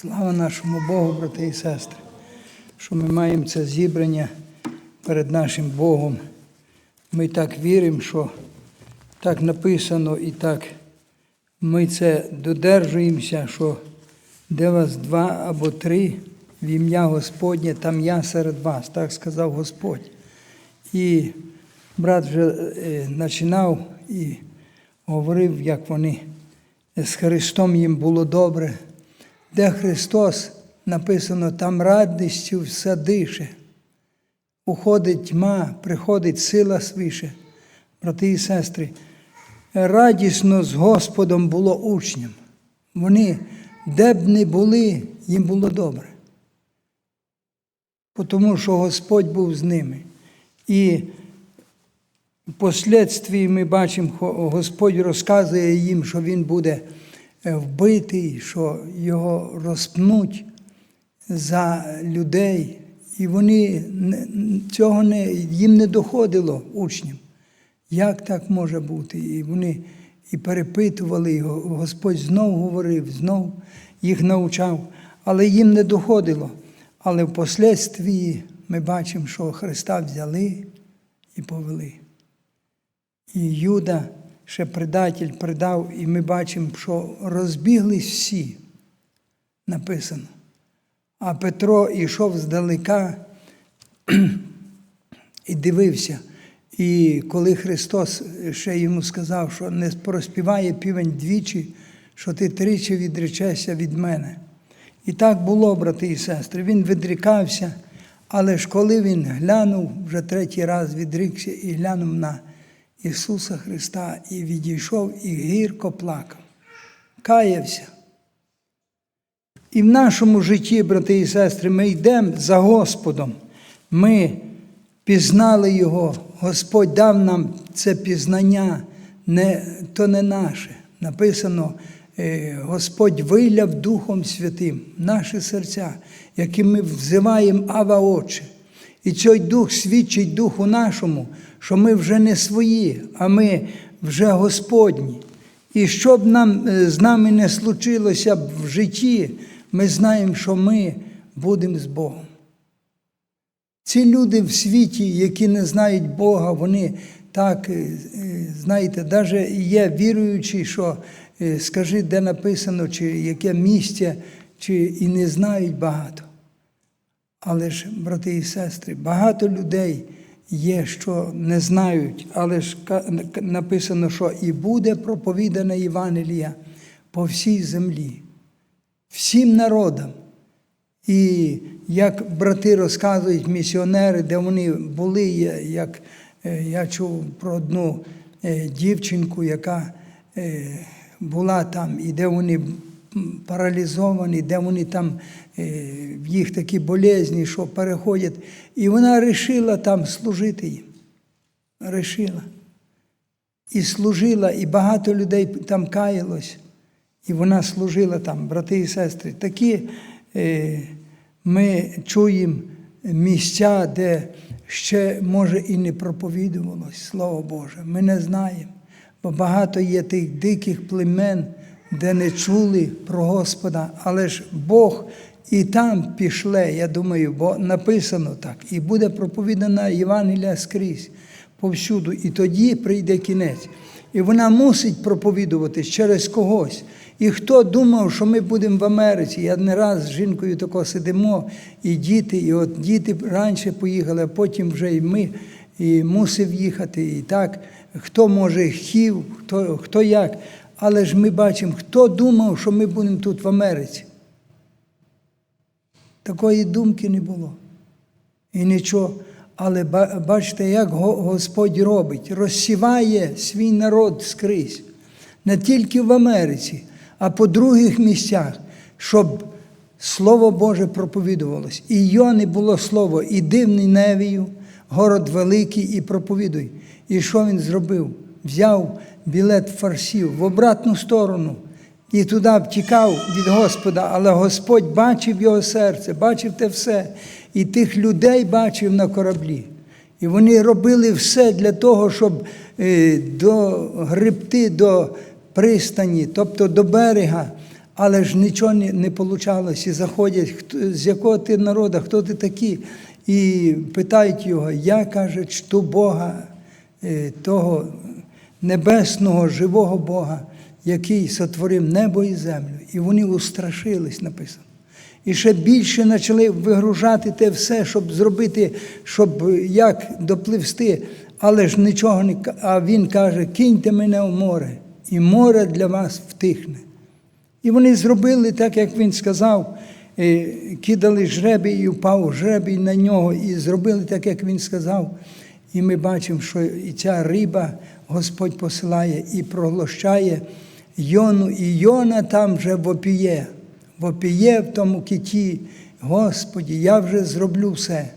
Слава нашому Богу, брати і сестри, що ми маємо це зібрання перед нашим Богом. Ми так віримо, що так написано і так ми це додержуємося, що де вас два або три в ім'я Господнє, там я серед вас, так сказав Господь. І брат вже е, починав і говорив, як вони з Христом їм було добре. Де Христос написано, там радістю все дише. Уходить тьма, приходить сила свише. Брати і сестри, радісно з Господом було учням. Вони, де б не були, їм було добре. Тому що Господь був з ними. І Впоследствії ми бачимо, Господь розказує їм, що він буде вбитий, що його розпнуть за людей. І вони цього не, їм не доходило учням. Як так може бути? І вони і перепитували його. Господь знов говорив, знов їх навчав, але їм не доходило. Але впоследствії ми бачимо, що Христа взяли і повели. І Юда, ще предатель, предав, і ми бачимо, що розбіглись всі, написано. А Петро йшов здалека і дивився. І коли Христос ще йому сказав, що не проспіває півень двічі, що ти тричі відречешся від мене. І так було, брати і сестри. Він відрікався, але ж коли він глянув, вже третій раз відрікся і глянув на Ісуса Христа і відійшов і гірко плакав, каявся. І в нашому житті, брати і сестри, ми йдемо за Господом. Ми пізнали Його, Господь дав нам це пізнання, не, то не наше. Написано, е, Господь виляв Духом Святим наші серця, які ми взиваємо Ава Отче. І цей дух свідчить Духу нашому, що ми вже не свої, а ми вже Господні. І що б нам е, з нами не случилося б в житті, ми знаємо, що ми будемо з Богом. Ці люди в світі, які не знають Бога, вони так, е, е, знаєте, навіть є віруючі, що скажи, де написано, чи яке місце, чи і не знають багато. Але ж, брати і сестри, багато людей є, що не знають, але ж написано, що і буде проповідана Євангелія по всій землі, всім народам. І як брати розказують місіонери, де вони були, як е, я чув про одну е, дівчинку, яка е, була там, і де вони паралізовані, де вони там, е, в їх такі болезні, що переходять. І вона вирішила там служити їм. Решила. І служила, і багато людей там каялось. І вона служила там, брати і сестри. Такі е, ми чуємо місця, де ще, може, і не проповідувалось Слово Боже. Ми не знаємо. Бо багато є тих диких племен, де не чули про Господа, але ж Бог і там пішле, я думаю, бо написано так, і буде проповідана Євангелія скрізь, повсюду, і тоді прийде кінець. І вона мусить проповідуватись через когось. І хто думав, що ми будемо в Америці? Я не раз з жінкою тако сидимо, і діти, і от діти раніше поїхали, а потім вже і ми і мусив їхати. І так, хто може хів, хто, хто як. Але ж ми бачимо, хто думав, що ми будемо тут в Америці. Такої думки не було. І нічого. Але бачите, як Господь робить, розсіває свій народ скрізь, не тільки в Америці, а по других місцях, щоб Слово Боже проповідувалось. І Йони було слово, і дивний Невію, город великий, і проповідуй. І що він зробив? Взяв білет фарсів в обратну сторону і туди втікав від Господа, але Господь бачив його серце, бачив те все, і тих людей бачив на кораблі. І вони робили все для того, щоб е, догребти до пристані, тобто до берега. Але ж нічого не, не вийшло. І заходять, хто, з якого ти народу, хто ти такий, і питають його, я каже, чту Бога, е, того небесного, живого Бога, який сотворив небо і землю. І вони устрашились, написано. І ще більше почали вигружати те все, щоб зробити, щоб як допливсти, але ж нічого не А він каже: киньте мене в море, і море для вас втихне. І вони зробили так, як він сказав, е, кидали жребій і впав жребій на нього, і зробили так, як він сказав. І ми бачимо, що і ця риба Господь посилає і проглощає Йону, і Йона там вже вопіє, вопіє в тому киті. Господі, я вже зроблю все.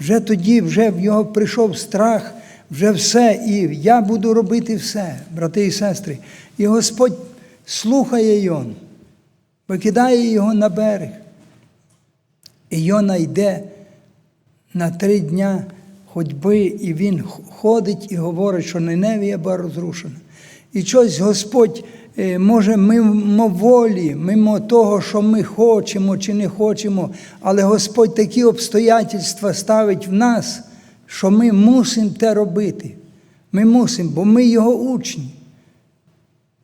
Вже тоді, вже в його прийшов страх, вже все, і я буду робити все, брати і сестри. І Господь слухає Йону, викидає його на берег. І Йона йде на три дня ходьби, і він ходить і говорить, що Ниневія була розрушена. І щось Господь е, може мимо волі, мимо того, що ми хочемо чи не хочемо, але Господь такі обстоятельства ставить в нас, що ми мусимо те робити. Ми мусимо, бо ми його учні.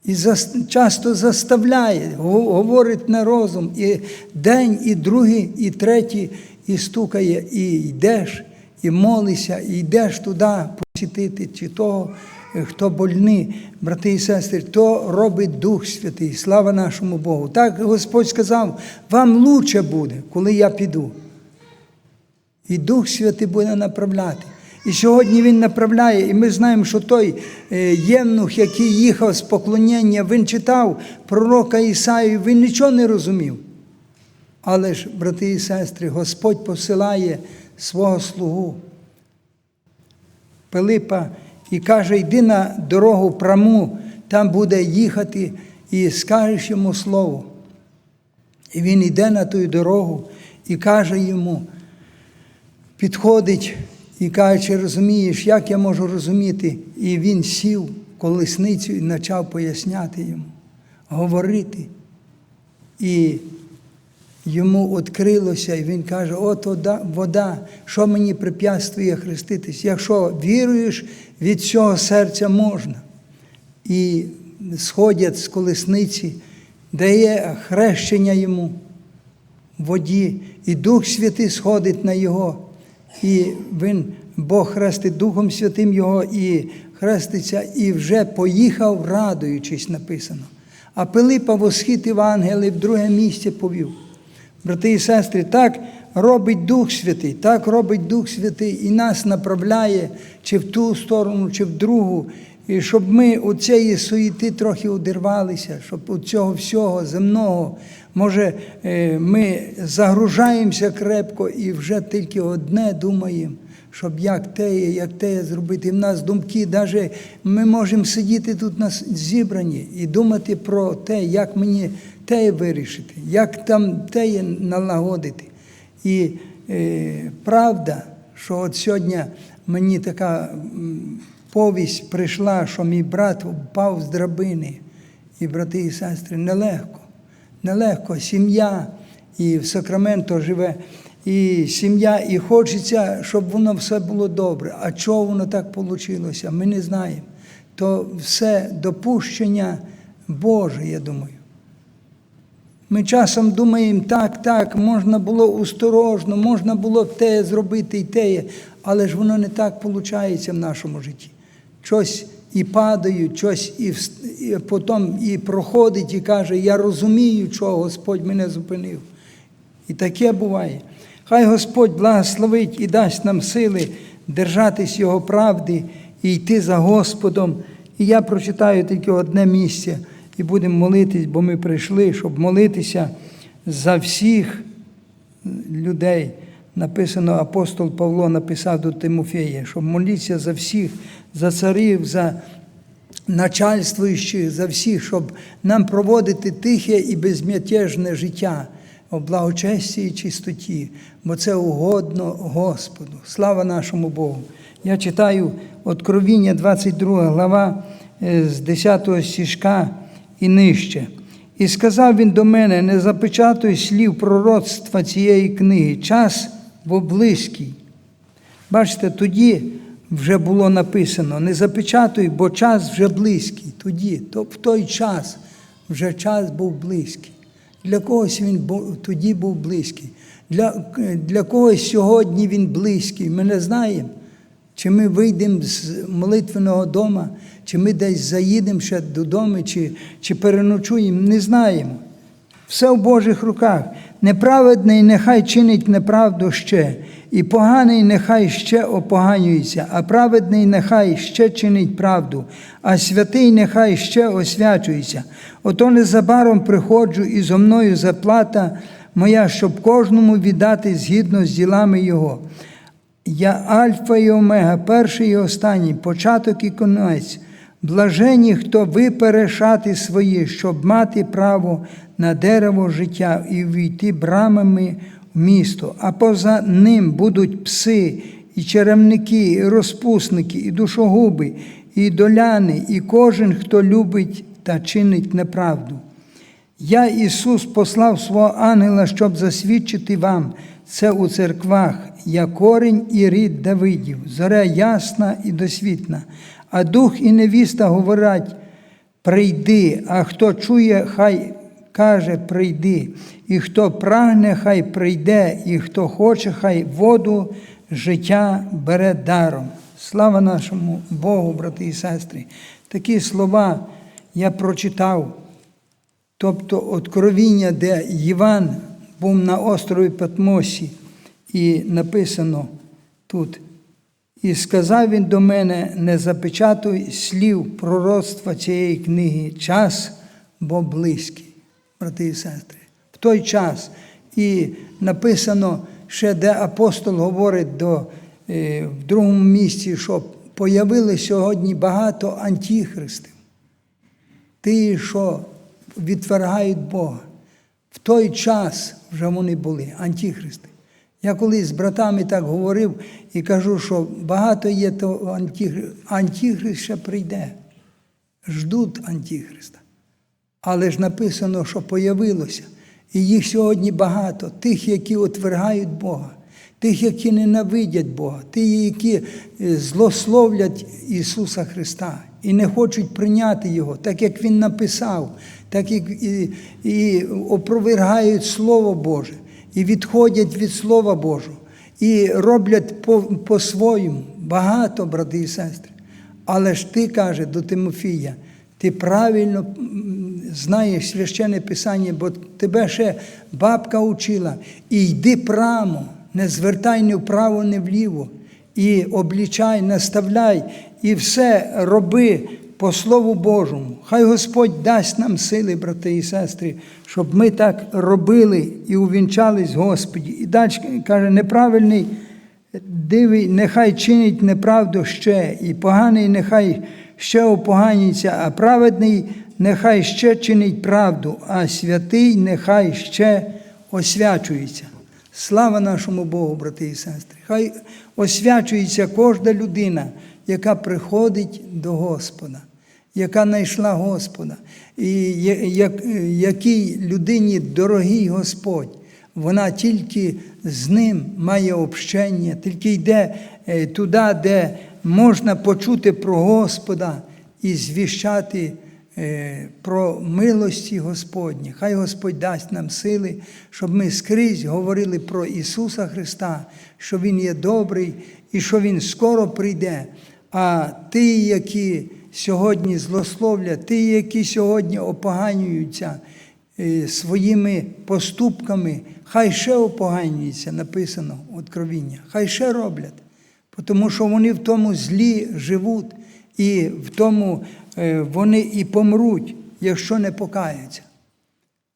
І часто заставляє, говорить на розум, і день, і другий, і третій, і стукає, і йдеш, і молишся, і йдеш туди посітити, чи того, е, хто больний, брати і сестри, то робить Дух Святий, слава нашому Богу. Так Господь сказав, вам лучше буде, коли я піду. І Дух Святий буде направляти. І сьогодні Він направляє, і ми знаємо, що той е, євнух, який їхав з поклоніння, він читав пророка Ісаю, він нічого не розумів. Але ж, брати і сестри, Господь посилає свого слугу Пилипа і каже, йди на дорогу праму, там буде їхати, і скажеш йому слово. І він йде на ту дорогу і каже йому, підходить і каже, чи розумієш, як я можу розуміти? І він сів колесницю і почав поясняти йому, говорити. І йому відкрилося, і він каже: от вода, що мені препятствує хреститись? Якщо віруєш, від цього серця можна. І сходять з колесниці, дає хрещення йому в воді, і Дух Святий сходить на його. І він, Бог хрестить Духом Святим його і хреститься, і вже поїхав, радуючись, написано. А Пилипа восхитив ангели в друге місце повів. Брати і сестри, так робить Дух Святий, так робить Дух Святий і нас направляє чи в ту сторону, чи в другу. І щоб ми у цієї суєти трохи одірвалися, щоб у цього всього земного, може, е, ми загружаємося крепко і вже тільки одне думаємо, щоб як те, як те зробити. І в нас думки, навіть ми можемо сидіти тут на зібранні і думати про те, як мені те вирішити, як там те налагодити. І е, правда, що от сьогодні мені така повість прийшла, що мій брат впав з драбини. І брати і сестри, нелегко, нелегко. Сім'я і в Сакраменто живе, і сім'я, і хочеться, щоб воно все було добре. А чого воно так вийшло? Ми не знаємо. То все допущення Боже, я думаю. Ми часом думаємо, так, так, можна було осторожно, можна було те зробити і те, але ж воно не так виходить в нашому житті. Щось і падають, щось і, і потім і проходить, і каже, я розумію, чого Господь мене зупинив. І таке буває. Хай Господь благословить і дасть нам сили держатись Його правди і йти за Господом. І я прочитаю тільки одне місце і будемо молитись, бо ми прийшли, щоб молитися за всіх людей. Написано, апостол Павло написав до Тимофея, щоб молитися за всіх, за царів, за начальствуючих, за всіх, щоб нам проводити тихе і безмятежне життя в благочесті і чистоті, бо це угодно Господу. Слава нашому Богу. Я читаю Откровіння, 22 глава е, з 10 стишка і нижче. І сказав він до мене: не запечатуй слів пророцтва цієї книги, час був близький. Бачите, тоді вже було написано: не запечатуй, бо час вже близький. Тоді, то в той час вже час був близький. Для когось він тоді був близький. Для, для когось сьогодні він близький. Ми не знаємо, чи ми вийдемо з молитвеного дома, чи ми десь заїдемо ще додому, чи, чи переночуємо. Не знаємо. Все в Божих руках. Неправедний нехай чинить неправду ще, і поганий нехай ще опоганюється, а праведний нехай ще чинить правду, а святий нехай ще освячується. Ото незабаром приходжу, і зо мною заплата моя, щоб кожному віддати згідно з ділами Його. Я Альфа і Омега, перший і останній, початок і конець. Блажені, хто випере шати свої, щоб мати право на дерево життя і війти брамами в місто, а поза ним будуть пси, і черевники, і розпусники, і душогуби, і доляни, і кожен, хто любить та чинить неправду. Я, Ісус, послав свого ангела, щоб засвідчити вам це у церквах, я корінь і рід Давидів, зоря ясна і досвітна, а дух і невіста говорять: прийди, а хто чує, хай каже, прийди, і хто прагне, хай прийде, і хто хоче, хай воду життя бере даром. Слава нашому Богу, брати і сестри. Такі слова я прочитав. Тобто откровіння, де Іван був на острові Патмосі, і написано тут. І сказав він до мене: не запечатуй слів пророцтва цієї книги, час, бо близький, брати і сестри. В той час. І написано ще, де апостол говорить до, е, в другому місці, що появили сьогодні багато антихристів. Ті, що відвергають Бога. В той час вже вони були, антихристи. Я колись з братами так говорив і кажу, що багато є то антихрист. Антихрист ще прийде. Ждуть антихриста. Але ж написано, що появилося. І їх сьогодні багато, тих, які отвергають Бога, тих, які ненавидять Бога, тих, які е, злословлять Ісуса Христа і не хочуть прийняти Його, так як Він написав, так як і, і опровергають Слово Боже, і відходять від Слова Божого, і роблять по- по-своєму. Багато, брати і сестри. Але ж ти каже до Тимофія, ти правильно знаєш священне Писання, бо тебе ще бабка учила. І йди прямо, не звертай ні вправо, ні вліво. І облічай, наставляй, і все роби по Слову Божому. Хай Господь дасть нам сили, брати і сестри, щоб ми так робили і увінчались Господі. І далі каже, неправильний Дивий, нехай чинить неправду ще, і поганий нехай ще опоганюється, а праведний нехай ще чинить правду, а святий нехай ще освячується. Слава нашому Богу, брати і сестри! Хай освячується кожна людина, яка приходить до Господа, яка знайшла Господа, і як- якій людині дорогий Господь. Вона тільки з ним має общення, тільки йде е, туди, де можна почути про Господа і звіщати е, про милості Господні. Хай Господь дасть нам сили, щоб ми скрізь говорили про Ісуса Христа, що Він є добрий і що Він скоро прийде. А ті, які сьогодні злословлять, ті, які сьогодні опоганюються, е, своїми поступками, хай ще опоганюються, написано в Откровіння, хай ще роблять, тому що вони в тому злі живуть, і в тому е, вони і помруть, якщо не покаяться.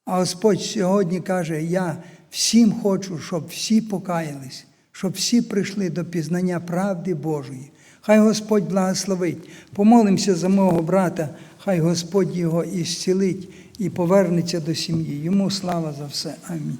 А Господь сьогодні каже: Я всім хочу, щоб всі покаялись, щоб всі прийшли до пізнання правди Божої. Хай Господь благословить. Помолимося за мого брата, хай Господь його і зцілить, і повернеться до сім'ї. Йому слава за все. Амінь.